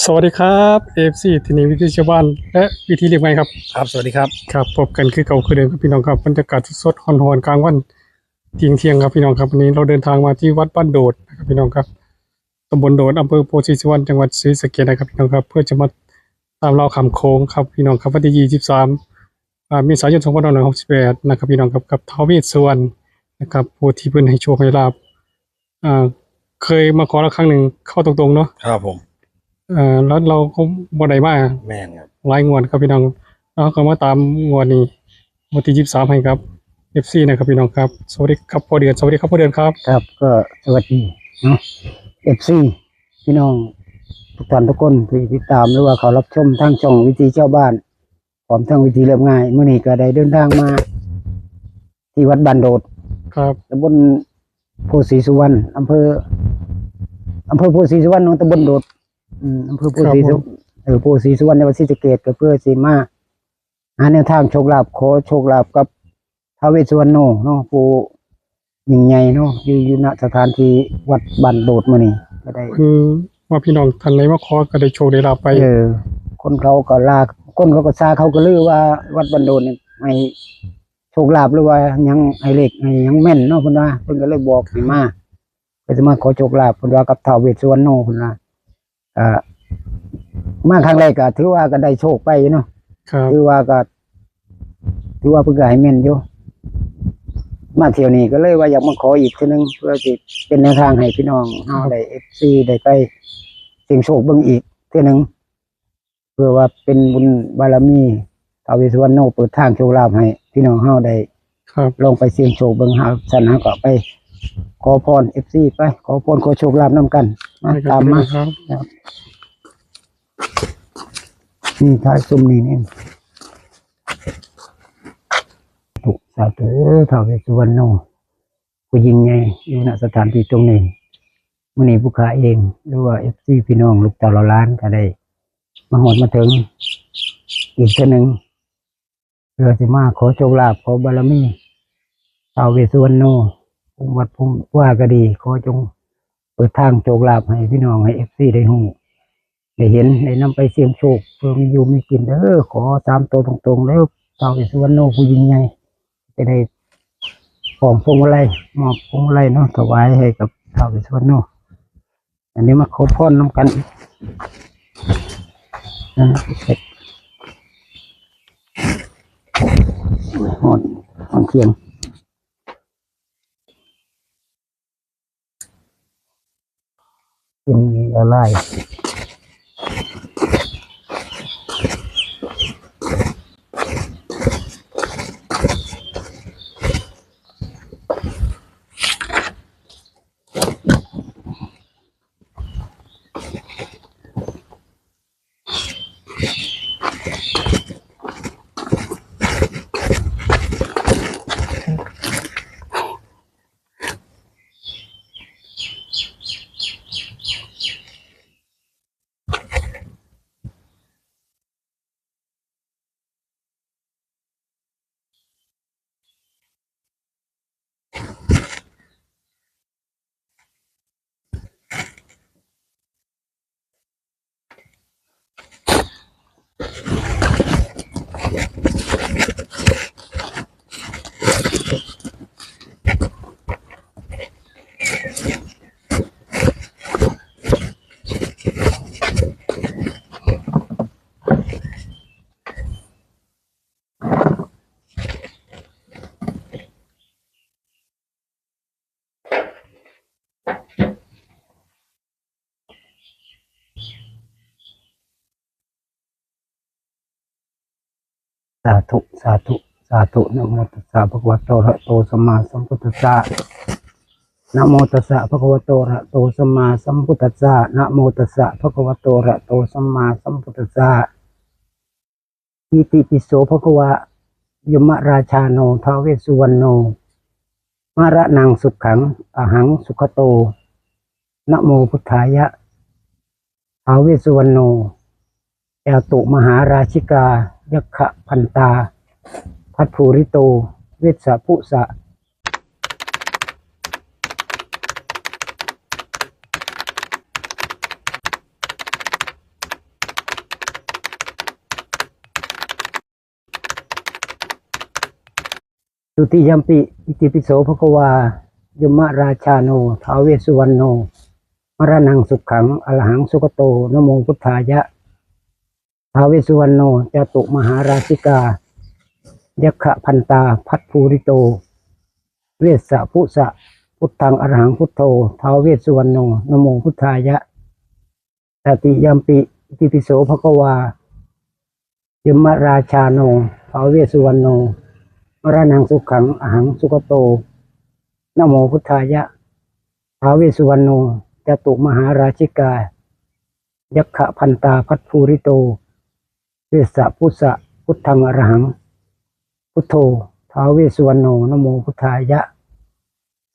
สวัสดีครับเอฟซีทีนี้วิธีชาวบ้านและวิธีเรียกไงครับ ครับ สวัสดีครับ ครับพบกันคือเก่าคือเดิมครับพี่น้องครับบรรยากาศสดๆฮอนๆกลางวันเที่ยงเที่ยงๆครับพี่น้องครับวันนี้เราเดินทางมาที่วัดบ้านโดดนะครับพี่น้องครับตำบลโดดอำเภอโพธิสุวรรณจังหวัดศรีสะเกษนะครับพี่น้องครับเพื่อจะมาตามเล่าคำโค้งครับพี่น้องครับวันที่ยี่สิบสามมีสายนสองพันห้าร้อยหกสิบแปดนะครับพี่น้องครับกับท้าวเวสสุวรรณนะครับผู้ที่เพิ่นให้โชคให้ลาบอ่าเคยมาขอแล้วครั้งหนึ่งเข้าตรงๆเนาะครับผม เอ่อแล้วเราก็บ่ได้มาแม่นครับหลายงวดครับพี่น้องแล้วก็มาตามงวดนี้งวดที่ยี่สิบสามให้ครับ FC นะครับพี่น้องครับสวัสดีครับพ่อเดือนสวัสดีครับพ่อเดือนครับครับก็สวัสดีเนาะเอฟซีพี่น้องทุกท่านทุกคนที่ติดตามหรือว่าเขารับชมทางช่องวิธีเจ้าบ้านพร้อมทางวิธีเรียบง่ายเมื่อนี้ก็ได้เดินทางมา ที่วัดบันโดดครับตำบลโพธิ์ศรีสุวรรณอำเภออำเภอโพธิ์ศรีสุวรรณเนาะตำบลโดด อืมอำเภอโพธิ์ศรีสุเออโพธิ์ศรีสุวรรณจังหวัดศรีสะเกษก็เพื่อสีมาหาแนวทางโชคลาภขอโชคลาภกับท้าวเวสสุวรรณโนเนาะผู้ยิ่งใหญ่เนาะอยู่อยู่ณสถานที่วัดบันโดดมื้อนี้ก็ได้ คือว่าพี่น้องท่านไหนมาขอก็ได้โชคได้ลาภไป เออ คนเขาก็ลาคนเขาก็ซาเขาก็ลือว่าวัดบันโดดเนี่ยให้โชคลาภหรือว่ายังให้เลขให้ยังแม่นเนาะเพิ่นว่าเพิ่นก็เลยบอกให้มาก็จะมาขอโชคลาภเพิ่นว่ากับท้าวเวสสุวรรณโนเพิ่นว่า อ่ามาครั้งแรกก็ถือว่าก็ได้โชคไปเนาะครับถือว่าก็ถือว่าเพิ่นก็ให้แม่นอยู่มาเที่ยวนี้ก็เลยว่าอยากมาขออีกทีนึงเพื่อสิเป็นแนวทางให้พี่น้องเฮาได้ FC ได้ไปเสี่ยงโชคเบิ่งอีกเทื่อนึงเพื่อว่าเป็นบุญบารมีท้าวเวสสุวรรณโนเปิดทางโชคลาภให้พี่น้องเฮาได้ครับลองไปเสี่ยงโชคเบิ่งหาสันหาก็ไป ขอพรเอฟซีไป ขอพรขอโชคลาภนํกันมาให้กับ ตามพี่น้มาองครับนี่ท้ายซุ้มนี่นี่ถูกสาธุท้าวเวสสุวรรณโนผู้ยิงใหญ่อยู่ณสถานที่ตรงนี้มื่อนี้ผู้ค้าเองหรือว่าเอฟซีพี่น้องลูกเต่าเราล้านก็ได้ มาหอดมาถึง อีกเท่านึงเพื่อสิมาขอโชคลาภขอบารมีท้าวเวสสุวรรณโนภูมิวัดภูมิว่าก็ดี ขอจงเปิดทางโชคลาภให้พี่น้องให้เอฟซีได้หูได้เห็นได้นำไปเสี่ยงโชคเพื่อมีอยู่มีกินเด้อขอสามตัวตรงๆแล้วท้าวเวสสุวรรณโนผู้ยิ่งใหญ่จะได้ของพวงมาลัยมอบพวงมาลัยเนาะถวายให้กับท้าวเวสสุวรรณโนอันนี้มาขอพรน้ำกันนะเสร็จหอนหอนเทียง กินอ สาธุ สาธุ สาธุนะโมตัสสะภะคะวะโตอะระหะโตสัมมาสัมพุทธัสสะนะโมตัสสะภะคะวะโตอะระหะโตสัมมาสัมพุทธัสสะนะโมตัสสะภะคะวะโตอะระหะโตสัมมาสัมพุทธัสสะอิติปิโสภะคะวะยมราชาโนทาเวสุวรรณโนมาระนังสุขขังอหังสุขโตนะโมพุทธายะทาเวสุวรรณโนแอตุมหาราชิกา ยัะขะพันตา พัทภูริโต เวสสะพุสะตุติยัมปิอิติปิโสภควายมราชาโนทาเวสุวรรณโนมรนังสุขขังอรหังสุกโตนโมพุทธายะ ทาวเวสสุวรรณโนจตุมหาราชิกา ยักขะพันตาพัทภูริโต เวสสะพุสะพุทธังอรหังพุทโธทาวเวสสุวรรณโนนโมพุทธายะตติยัมปิติปิโสภควา ยมราชาโนทาวเวสสุวรรณโนมรณังสุขังอหังสุกโตนโมพุทธายะทาวเวสสุวรรณโนจตุมหาราชิกา ยักขะพันตาพัทภูริโต เวสสะพุสะพุทธังอรหัง พุทโธท้าวเวสุวรรณโนนะโมพุทธายะ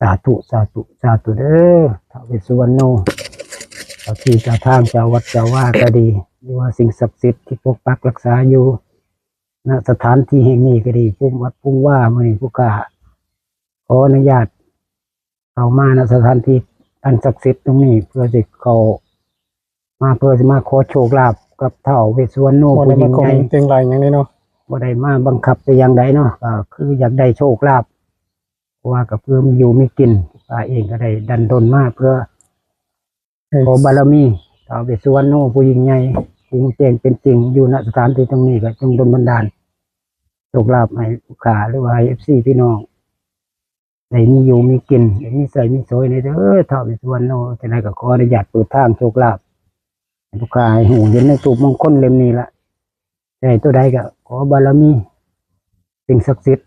สาธุสาธุสาธุเด้อท้าวเวสุวรรณโนเจ้าที่เจ้าทางเจ้าวัดเจ้าว่าก็ดีหรือว่าสิ่งศักดิ์สิทธิ์ที่ปกปักรักษาอยู่ณสถานที่แห่งนี้ก็ดีภูมิวัดภูมิว่ามือผู้กาขออนุญาตเข้ามาณสถานที่อันศักดิ์สิทธิ์ตรงนี้เพื่อจะเขา มาเพื่อจะมาขอโชคลาภกับเท่าเวสสวรรณโนบ่ผู้ได้ยิ่มางกใหงญ่เตียงไหลอย่างนี้เนาะบ่ได้มาบังคับแต่อย่างใดเนาะก็คืออยากได้โชคลาภเพราะว่ากับเพื่อมีอยู่มีกินป้าเองก็ได้ดันดนมาเพื่อ ให้ขอบารมีท้าวเวสสวรรณโนผู้ยิ่งใหญ่ผู้เจงเป็นจริงอยู่ณสถานที่ตรงนี้ก็จงดลบันดาลโชคลาภให้ผู้ขาหรือว่าเอฟซีพี่น้องได้มีอยู่มีกินได้มีใส่มีสวยในเด้อท้าวเวสสุวรรณโนจะได้ก็ขออนุญาตเปิดทางโชคลาภ ให้ผู้ขาให้หูเห็นในตูปมงคลเล่มนี้ละได้ตัวใดก็ขอบารมีสิ่งศักดิ์สิทธิ์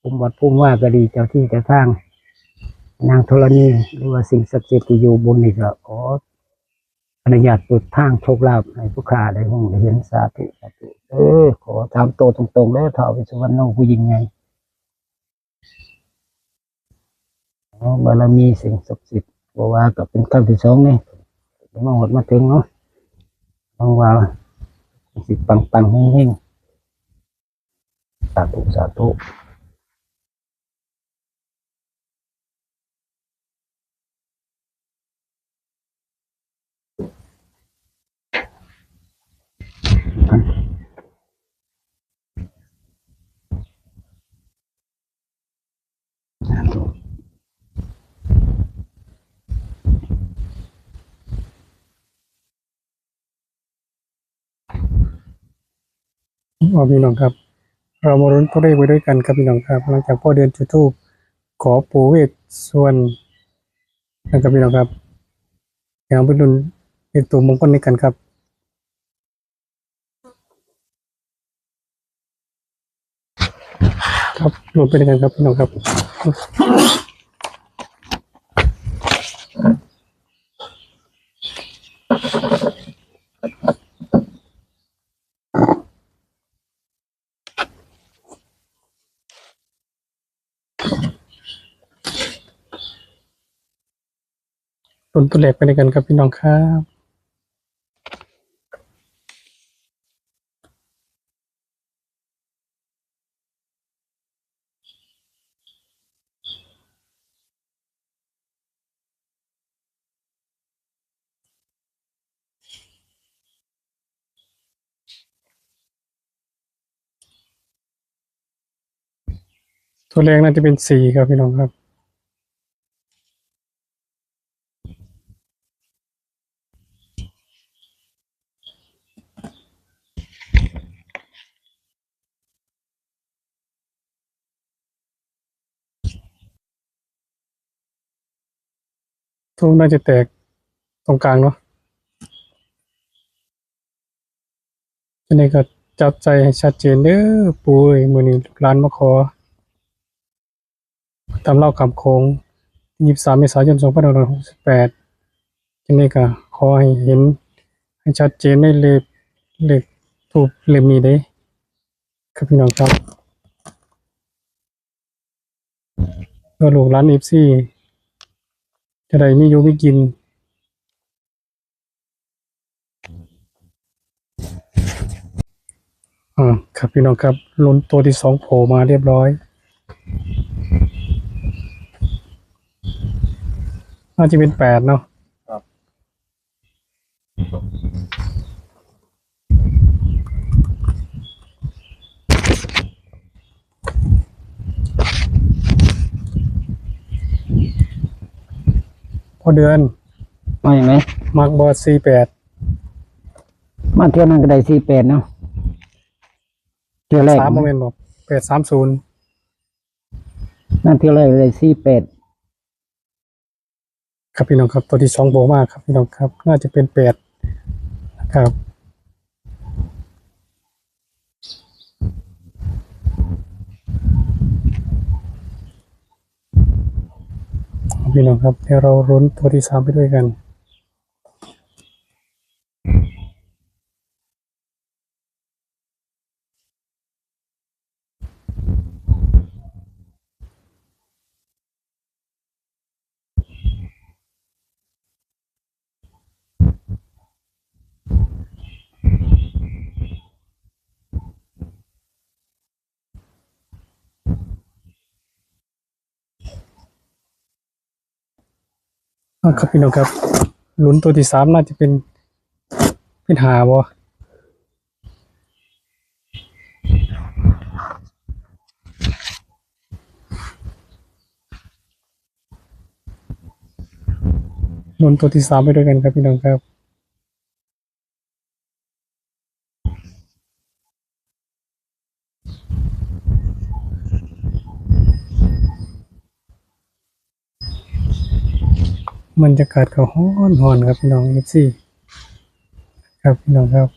ภูมิวัดภูมิว่าก็ดีเจ้าที่เจ้าทาง นางธรณีหรือว่าสิ่งศักดิ์สิทธิ์ที่อยู่บนนี่ก็ขออนุญาตเปิดทางโชคลาภให้ผู้ขาได้หูได้เห็นสาธุสาธุเออขอถามโตวตรงๆแล้วท้าวเวสสุวรรณโนผู้ยิ่งใหญ่บารมีสิ่งศักดิ์สิทธิ์บอกว่าก็เป็นครั้งที่สองนี่มาหมดมาถึงเนาะ ต้องว่าสิปังปังๆเฮงๆสาธุสาธุ สาธุ ว่าพี่น้องครับ เรามารุ้นตัวเลขไปด้วยกันครับพี่น้องครับ หลังจากพ่อเดือนจุดทูบขอปู่เวทส่วนนะครับพี่น้องครับอย่างไปรุนในตัวมงคลในกันครับครับรวมไปด้วยกันครับพี่น้องครับ รุนตัวเลขไปด้วยกันครับพี่น้องครับตัวเลขน่าจะเป็นสี่ครับพี่น้องครับ ทูบน่าจะแตกตรงกลางเนาะอันนี้ก็จับใจให้ชัดเจนเด้อปุ้ยมือนี้ลูกหลานมาขอตามเล่าคำโค้งยี่สามเมษายนสองพันห้าร้อยหกสิบแปดอันนี้ก็ขอให้เห็น ให้ชัดเจนในเลขเลขทูบเล่มนี้เด้ครับพี่น้องครับเพื่อลูกหลานเอฟซี อะไรไม่อยู่มีกิน อ่าครับพี่น้องครับลุ้นตัวที่สองโผล่มาเรียบร้อยน่าจะเป็นแปดเนาะ พอเดือนมาอย่างไรมักบอสี่แปดมาเที่ยวนั้นก็ได้สี่แปดเนาะเที่ยวแรกสามโมเมนต์บอกแปดสามศูนย์นั่นเที่ยวแรกได้สี่แปดครับพี่น้องครับตัวที่สองโบมากครับพี่น้องครับ น่าจะเป็นแปดนะครับ พี่น้องครับเดี๋ยวเรารุ้นตัวที่สามไปด้วยกัน ครับพี่น้องครับลุ้นตัวที่สามน่าจะเป็นเป็นหาบ่ลุ้นตัวที่สามไปด้วยกันครับพี่น้องครับ บรรยากาศก็ฮ้อนหอนครับพี่น้องเอฟซีครับพี่น้องครับ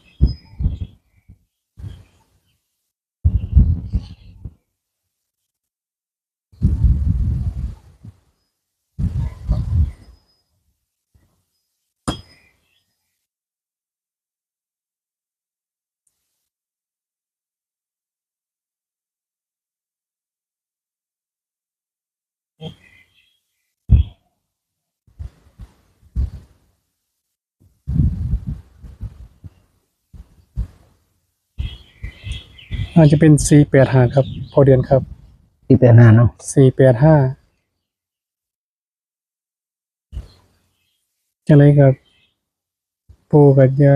อาจจะเป็นสี่แปดห้าครับ พอเดือนครับสี่แปดห้าเนาะสี่แปดห้าจะไรกับปูกับยา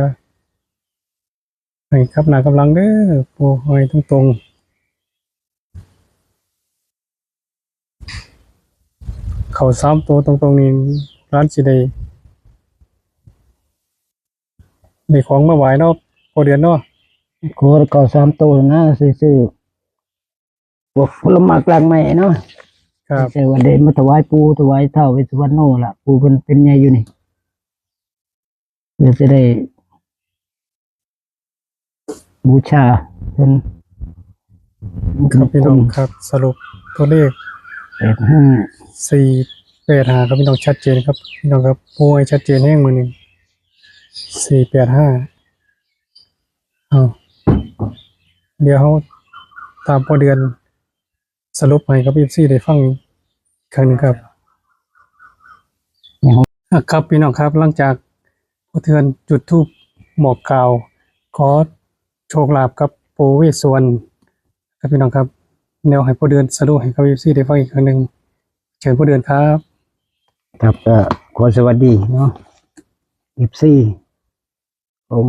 ให้ครับหนากำลังเด้อปูหอยตรงตรงๆเขาซ้ำตัวตรงตรงๆนี้ร้านสิได้ในของมาไหวเนาะพอเดือนเนาะ โคตรก็สามตัวนะซื้อๆพวกผลไม้กลางใหม่เนาะครับเจอวันเดนมาถวายปูถวายเท่าเวสสุวรรณโนล่ะ ปูเป็นเป็นไงอยู่นี่เพื่อจะได้ บูชาเป็นครับพี่น้องครับ สรุปตัวเลขแปดห้าสี่แปดห้าครับพี่น้องชัดเจนครับพี่น้องครับปูให้ชัดเจนแห้งมือหนึ่งสี่แปดห้าเอา เดี๋ยวเขาตามพอเดือนสรุปให้ครับพี่ซี่ได้ฟังอีกครั้งหนึ่งครับอะครับพี่น้องครับหลังจากพอเทือนจุดทูปหมอกกล่าว ขอโชคลาภกับปูเวสสวรรณครับพี่น้องครับ แนวให้พอเดือนสรุปให้ครับพี่ซี่ได้ฟังอีกครั้งหนึ่งเชิญพอเดือนครับ ครับก็ขอสวัสดีเนาะอีฟซี่ผม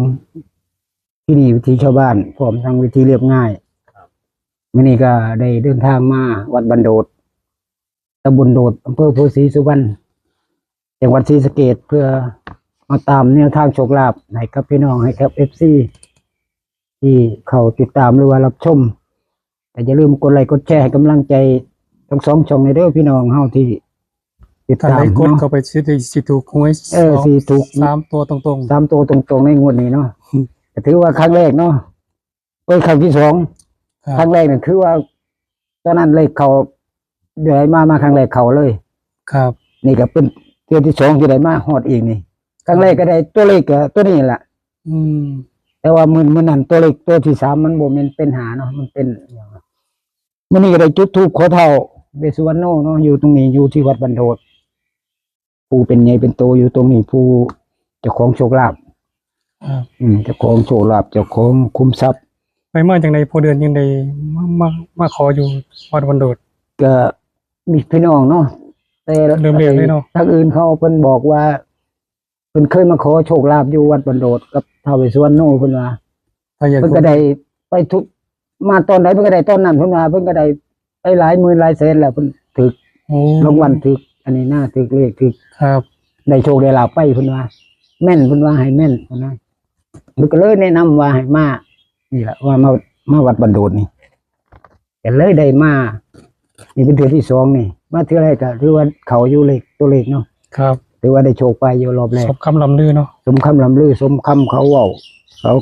ที่นี่วิธีชาวบ้านพร้อมทั้งวิธีเรียบง่ายวันนี้ก็ได้เดินทางมาวัดบันโดดตำบลโดดอำเภอโพธิ์ศรีสุวรรณจังหวัดศรีสะเกดเพื่อมาตามแนวทางโชคลาภให้กับพี่น้องให้กับเอฟซีที่เขาติดตามหรือว่ารับชม แต่อย่าลืมกดไลค์กดแชร์ให้กำลังใจทั้งสองช่องในเด้อพี่น้องเฮาที่ติดถ้าตามได้กดเนาะเข้าไปสิได้สิถูกหวยเออสงสิถูกสามตัวตรงสามตัวตรงๆในงวดนี้เนาะ ก็ถือว่าครั้งแรกเนาะเอ้ยครั้งที่สองๆครัครั้บงแรกเนี่ยคือว่าตอนนั้นเลขเขาเดี๋ยวได้มามาครั้งแรกเขาเลย ครับ นี่ก็เป็นเที่ยวที่สองที่ได้มาฮอดอีกนี่ครั้งแรกก็ได้ตัวเลขก็ตัวนี้แหละอืม แต่ว่ามือมือนั้นตัวเลขตัวที่สามมันบ่แม่นเป็นหาเนาะมันเป็นอย่างนั้นมื้อนี้ก็ได้จุดธูปขอเท่าเวสสุวรรณโนเนาะอยู่ตรงนี้อยู่ที่วัดบันโดดผู้เป็นใหญ่เป็นโตอยู่ตรงนี้ผู้เจ้าของโชคลาภ ครับอืมเจ้าของโชคลาภเจ้าของคุ้มทรัพย์ ไปมาจังไดพอเดือนยังได้มามามาขออยู่วัดวันโดด ก็มีพี่น้องเนาะแต่เริ่มเรียกเลยเนาะ ทางอื่นเขาเพิ่นบอกว่าเพิ่นเคยมาขอโชคลาภอยู่วัดบันโดดกับท้าวเวสสุวรรณโนเพิ่นว่าถ้าอยากเพิ่นก็ได้ไปทุกมาตอนไหนเพิ่นก็ได้ตอนนั้นเพิ่นว่าเพิ่นก็ได้ไปหลายหมื่นหลายแสนแหละเพิ่นถึกโอ้รางวัลถึก อันนี้หน้าถึกเลขถึกครับ ได้โชคได้ลาภไปเพิ่นว่าแม่นเพิ่นว่าให้แม่นเพิ่นว่า มันก็เลยแนะนำว่าให้มานี่แหละว่ามามาวัดบันโดดนี่ก็เลยได้มานี่เป็นเทือที่สองนี่ มาเทือแรกก็ถือว่าเขาอยู่เลขตัวเลขเนาะครับถือว่าได้โชคไปอยู่รอบแรกสมคำลำลือเนาะสมคำลำลือสมคำเขาเว่าเขา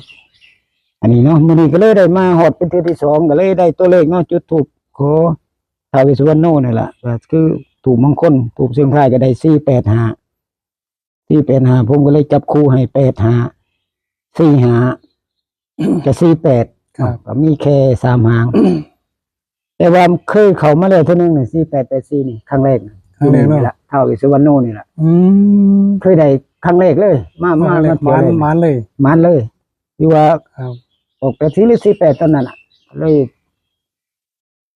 อันนี้เนาะมื้อนี้ก็เลยได้มาหอดเป็นเทือที่สองก็เลยได้ตัวเลขเนาะจุดถูกขอท้าวเวสสุวรรณโนนี่แหละก็คือถูกมงคลถูกเสียงทายก็ได้สี่แปดห้าสี่แปดห้าผมก็เลยจับคู่ให้แปดห้า สี่ห้ากับสี่แปดครับ ก็มีแค่สามหาง แต่ว่าเคยเขามาแล้วเท่านึงนี่สี่แปดแปดสี่นี่ครั้งแรกนะครั้งแรกเนอะ นี่ละท้าวเวสสุวรรณโนนี่แหละอืมเคยได้ครั้งแรกเลย มามามาเลยมาเที่ยวมานเลยมานเลยมันเลยที่ว่า ครับ ออกแปดสี่หรือสี่แปดตอนนั้นอะ เลย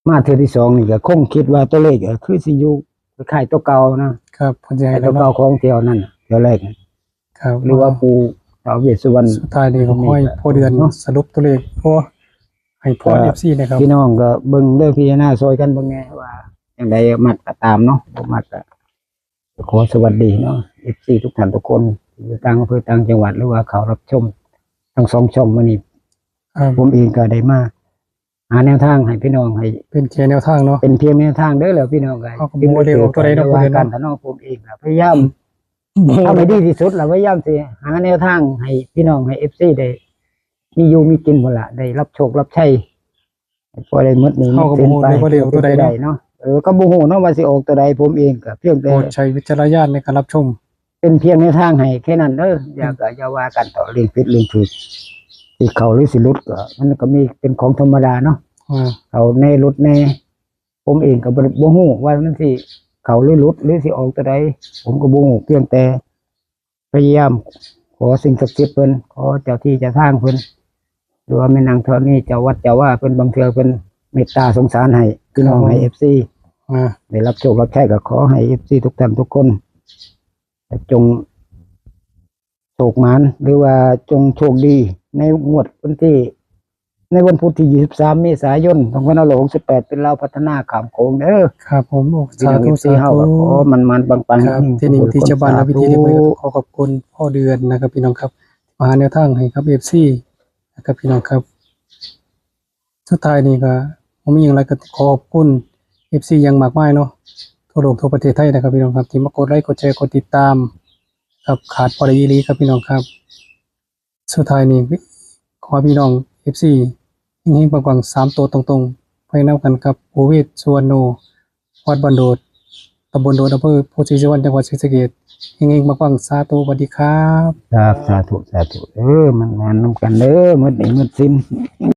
มาเทือที่สองนี่ก็คงคิดว่าตัวเลขก็คือสิอยูคล้ายๆตัวเก่านะครับเพิ่นจะไอ้ให้ตัแล้ววเก่าเนาะของเที่ยวนั่นน่ะเที่ยวแรกน่ะครับหรือว่าปู ท้าวเวสสุวรรณ สุดท้ายนี่ก็ค่อยพอเดือนเนาะ สรุปตัวเลขเพราะว่าให้พอก็ FC นะครับ พี่น้องก็เบิ่งเด้อพี่น้าซอยกันเบิ่งแหน่ว่าอย่างใดมักก็ตามเนาะบ่มักก็ขอสวัสดีเนาะ FC ทุกท่านทุกคนที่อยู่ต่างอำเภอต่างจังหวัดหรือว่าเขารับชม ทั้งสองช่องมื้อนี้ครับผมเองก็ได้มาหาแนวทางให้พี่น้องให้ เป็นแค่แนวทางเนาะเป็นเพียงแนวทางเด้อแล้วพี่น้องก็เอาก็บ่ได้ออกตัวใดเนาะว่าบ่ได้กันเนาะถ้าน้องผมเองก็พยายาม ทำให้ดีที่สุดแล้วพยายามสิหาแนวทางให้พี่น้องให้ FC ได้มีอยู่มีกินพุ่นล่ะได้รับโชครับใช้ให้พอได้หมดนี้เขาก็บ่ฮู้เลยว่าเร็วตัวใดเนาะเนาะเออก็บ่ฮู้เนาะว่าสิออกตัวใดผมเองก็เพียงโปแต่รดใช้วิจารณญาณในการรับชม เป็นเพียงแนวทางให้แค่นั้นเด้ออย่าก็อย่าว่ากันต่อเรื่องผิดเรื่องถูกที่เขาหรือสิหลุดก็มันก็มีเป็นของธรรมดาเนาะอ่าเขาแน่หลุดแน่ผมเองก็บ่บ่ฮู้ว่ามันสิ เขาหรือหลุดหรือสิออกตัวใดผมก็บ่ฮู้เพียงแต่พยายามขอสิ่งศักดิ์สิทธิ์เพิ่นขอเจ้าที่เจ้าทางเพิ่นหรือว่าแม่นางเท่านี้เจ้าวัดเจ้าว่าเพิ่นบางเทื่อเพิ่นเมตตาสงสารให้พี่น้องให้ FC อ่าได้รับโชครับใช้ก็ขอให้ FC ทุกท่านทุกคนจงโชคหมานหรือว่าจงโชคดีในงวดวันที่ ในวันพุธที่ 23 เมษายน2568 เป็นเราวพัฒนาขามโขงเด้อครับผมโอ้พี่สาน้องธุ FC สาเฮาธุก็ขอมันมันๆปังครับๆที่นี่ที่เจ้าบ้านและพิธีเรียบร้อยสาธุขอขอบคุณพ่อเดือนนะครับ พี่น้องครับมาหาแนวทางให้ครับ FC นะครับพี่น้องครับ สุดท้ายนี่ก็ผมมีอย่างไรก็ขอขอบคุณ FC อยังมากมายเนาะทั่วโลกทั่วประเทศไทยนะครับพี่น้องครับที่มากดไลค์กดแชร์กดติดตามครับขาดพอดีลีครับพี่น้องครับ สุดท้ายนี้ขอให้พี่น้อง FC เฮ งๆปังๆสามตัวตรงๆ ไปนำกันกับโอวิทชวนโน วัดบันโดดตำบลโดดอำเภอโพธิจวันจังหวัดศรีสะเกษเฮงๆปังๆสาธุสวัสดีครับ ครับสาธุสาธุเออมันมานำกันเด้อมืดนี้มืดสิ้น